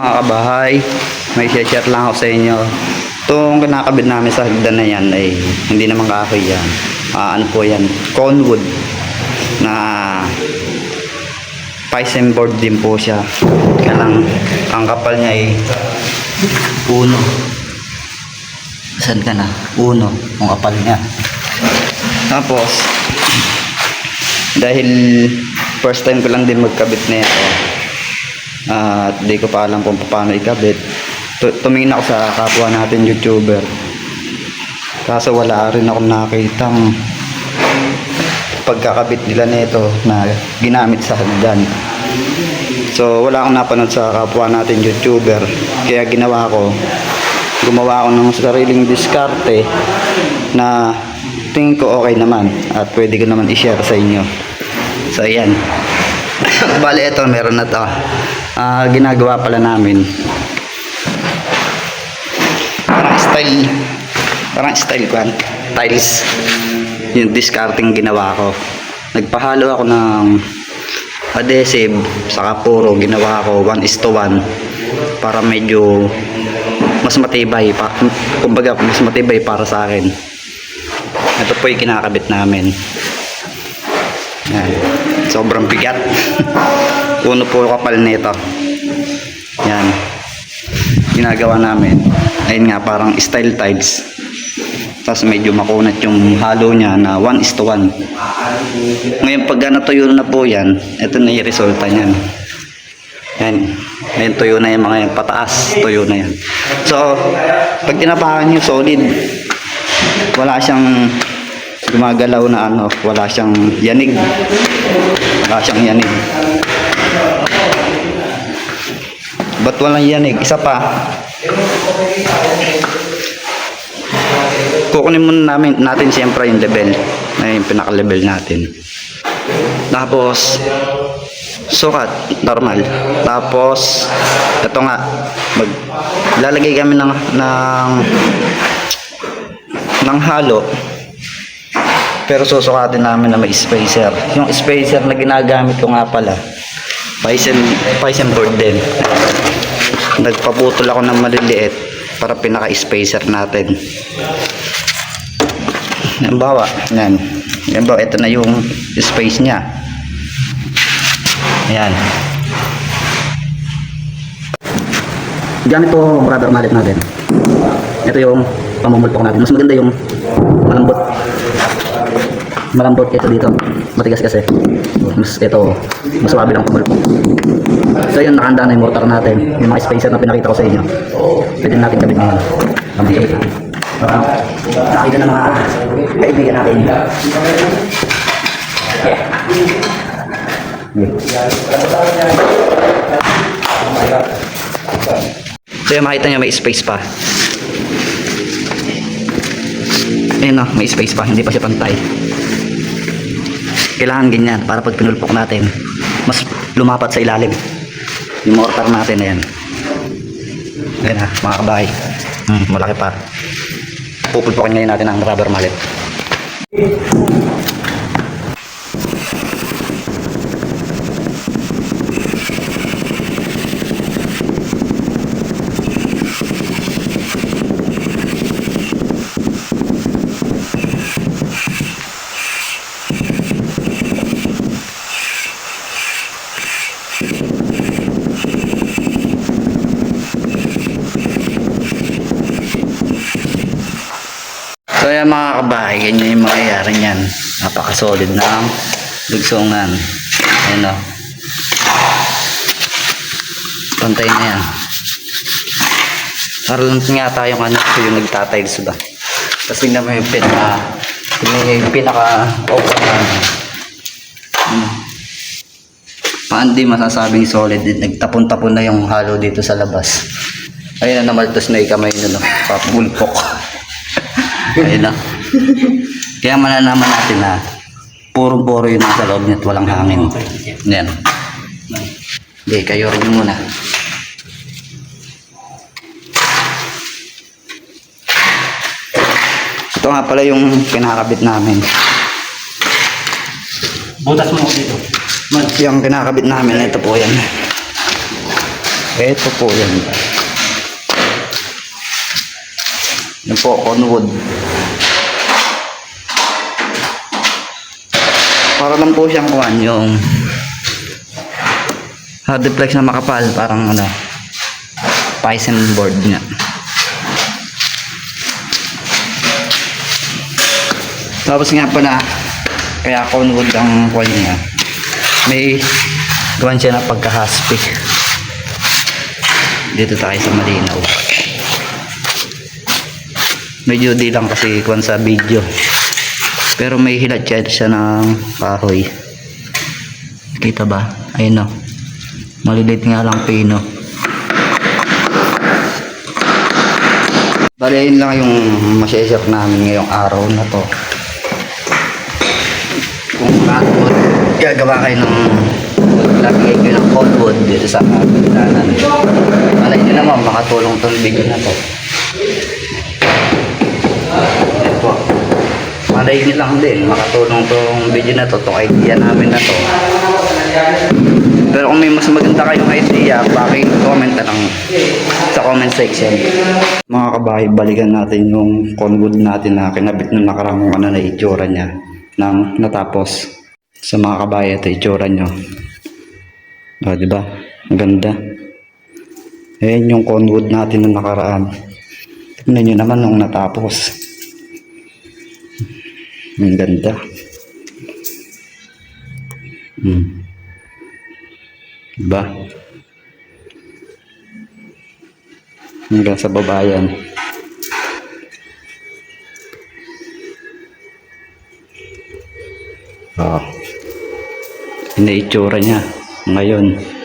Mga kabahay, may share lang ako sa inyo. Itong kinakabit namin sa hagdan na yan ay hindi naman kahoy yan. Ah, ano po yan? Conwood na Piscine board din po siya. Kaya lang, ang kapal niya ay uno. Saan ka na? Uno, ang kapal niya. Tapos, dahil first time ko lang din magkabit na at di ko pa alam kung paano ikabit, tu- tumingin ako sa kapwa natin YouTuber. Kaso wala rin akong nakitang pagkakabit nila nito na ginamit sa hagdan. So wala akong napanood sa kapwa natin YouTuber. Kaya ginawa ko, gumawa ako ng sariling diskarte na tingin ko okay naman at pwede ko naman i-share sa inyo. So ayan. Bale ito meron na to. Ah, ginagawa pala namin. Parang style parang style ko. Tiles. Yung discarding ginawa ko. Nagpahalo ako ng adhesive saka puro ginawa ko 1 is to 1 para medyo mas matibay pa, kumbaga mas matibay para sa akin ito po yung kinakabit namin yan. sobrang bigat. Puno po kapal nito. Yan ginagawa namin. Ayun nga parang style tiles tapos medyo makunat yung halo niya na 1 is to 1 ngayon pag natuyo na po yan ito na yung resulta niyan. Yan ngayon tuyo na yung mga yan. Pataas tuyo na yan. So pag tinapakan nyo solid. Wala siyang gumagalaw na ano wala siyang yanig. Wala siyang yanig. Ba't walang yanig? Isa pa. Kukunin muna namin natin siyempre yung level. Na yung pinaka level natin. Tapos sukat normal. Tapos ito nga mag lalagay kami ng ng ng halo pero susukatin namin na may spacer yung spacer na ginagamit ko nga pala Python, Python board din nagpaputol ako ng maliliit para pinaka-spacer natin yan bawa yan yan bawa ito na yung space niya Ayan. Gamit po rubber mallet natin. Ito yung pamumulpok natin. Mas maganda yung malambot. Malambot ito dito. Matigas kasi. Mas ito, mas swabe lang pumulpok. So yun, nakahanda na yung mortar natin. Yung mga spacer na pinakita ko sa inyo. Pwede natin kabit mga kamay kabit natin. Para nakita ng mga kaibigan natin. Yeah. So yung makita nyo may space pa. Ayun o, may space pa. Hindi pa siya pantay. Kailangan ganyan para pag pinulpok natin, mas lumapat sa ilalim. Yung mortar natin na yan. Ayan ha, mga kabahay. Hmm, malaki pa. Pupulpokin ngayon natin ang rubber mallet. So yan mga kabahay, ganyan yung mangyayari niyan. Napaka-solid ng dugsongan. Ayan o. Pantay na yan. Para lang nga tayong ano, yung nagtatiles ba. Tapos tingnan mo yung pinaka, yung pinaka open na. Hmm. Paano di masasabing solid din? Nagtapon-tapon na yung halo dito sa labas. Ayun na namaltos na yung kamay nyo, no? Ayun na. Kaya malalaman natin na puro-puro yung nasa loob niya at walang hangin. Yan. Hindi, kayo rin yung muna. Ito nga pala yung kinakabit namin. Butas mo dito. Man. Yung kinakabit namin, ito po yan. Ito po yan. Yan po, conwood. Para lang po siyang kuhan yung hard flex na makapal, parang ano, Python board niya. Tapos nga pala, kaya conwood ang kuhan niya. May kuhan siya na pagka-haspi. Dito tayo sa Malinaw. Medyo di lang kasi kuhan sa video. Pero may hilat siya siya ng kahoy. Kita ba? Ayun o. Malilit nga lang pino. Bali, yun lang yung masishare namin ngayong araw na to. Kung ano, gagawa kayo ng lagay kayo ng coldwood dito sa pagdanan. Malay nyo naman, makatulong tong video na to. Ito po. Malay nyo lang din, makatulong tong video na to, tong idea namin na to. Pero kung may mas maganda kayong idea, paki-comment na lang sa comment section. Mga kabahay, balikan natin yung conwood natin na kinabit nung nakarang ano na itsura niya nang natapos. Sa mga kabahay, ito itsura niyo. O, di ba? Ang ganda. Ayan yung conwood natin nung nakaraan. Tignan nyo naman nung natapos. Ang ganda. Hmm. Diba? Hanggang sa babayan. Oh. Inaitsura niya ngayon.